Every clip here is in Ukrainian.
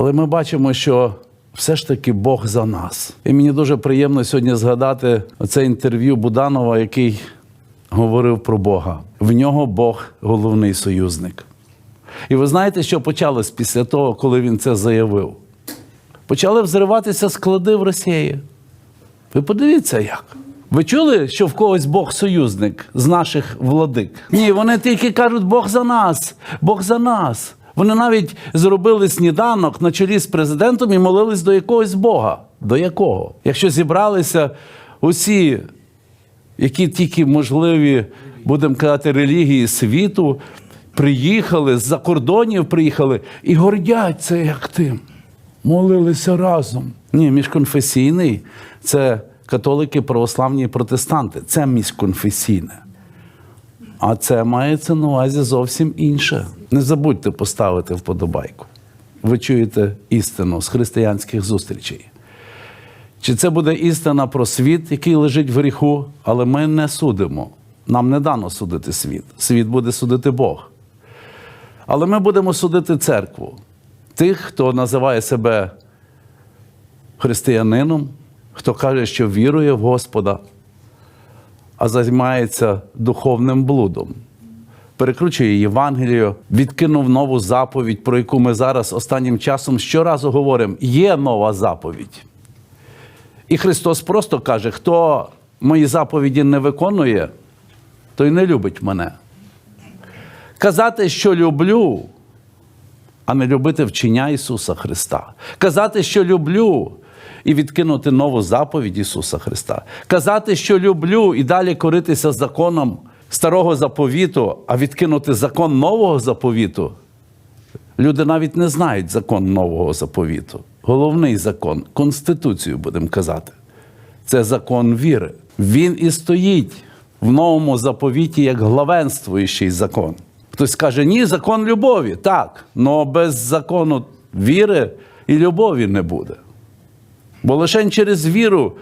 Але ми бачимо, що все ж таки Бог за нас. І мені дуже приємно сьогодні згадати це інтерв'ю Буданова, який говорив про Бога. В нього Бог головний союзник. І ви знаєте, що почалось після того, коли він це заявив? Почали взриватися склади в Росії. Ви подивіться як. Ви чули, що в когось Бог союзник з наших владик? Ні, вони тільки кажуть, Бог за нас, Бог за нас. Вони навіть зробили сніданок на чолі з президентом і молились до якогось Бога. До якого? Якщо зібралися усі, які тільки можливі, будемо казати, релігії світу, приїхали, з-за кордонів приїхали і гордяться як тим молилися разом. Ні, міжконфесійний це католики, православні і протестанти. Це міжконфесійне. А це мається на увазі зовсім інше. Не забудьте поставити вподобайку. Ви чуєте істину з християнських зустрічей. Чи це буде істина про світ, який лежить в гріху, але ми не судимо. Нам не дано судити світ. Світ буде судити Бог. Але ми будемо судити церкву. Тих, хто називає себе християнином, хто каже, що вірує в Господа, а займається духовним блудом. Перекручує Євангелію, відкинув нову заповідь, про яку ми зараз останнім часом щоразу говоримо: є нова заповідь. І Христос просто каже: хто мої заповіді не виконує, той не любить мене. Казати, що люблю, а не любити вчення Ісуса Христа. Казати, що люблю, і відкинути нову заповідь Ісуса Христа. Казати, що люблю, і далі коритися законом старого заповіту, а відкинути закон нового заповіту. Люди навіть не знають закон нового заповіту. Головний закон, Конституцію будемо казати. Це закон віри. Він і стоїть в новому заповіті як главенствуючий закон. Хтось каже, ні, закон любові. Так, але без закону віри і любові не буде. Бо лише через віру,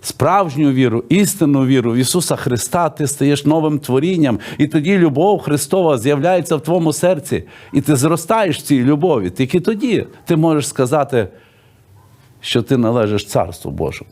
справжню віру, істинну віру в Ісуса Христа ти стаєш новим творінням, і тоді любов Христова з'являється в твоєму серці, і ти зростаєш в цій любові. Тільки тоді ти можеш сказати, що ти належиш Царству Божому.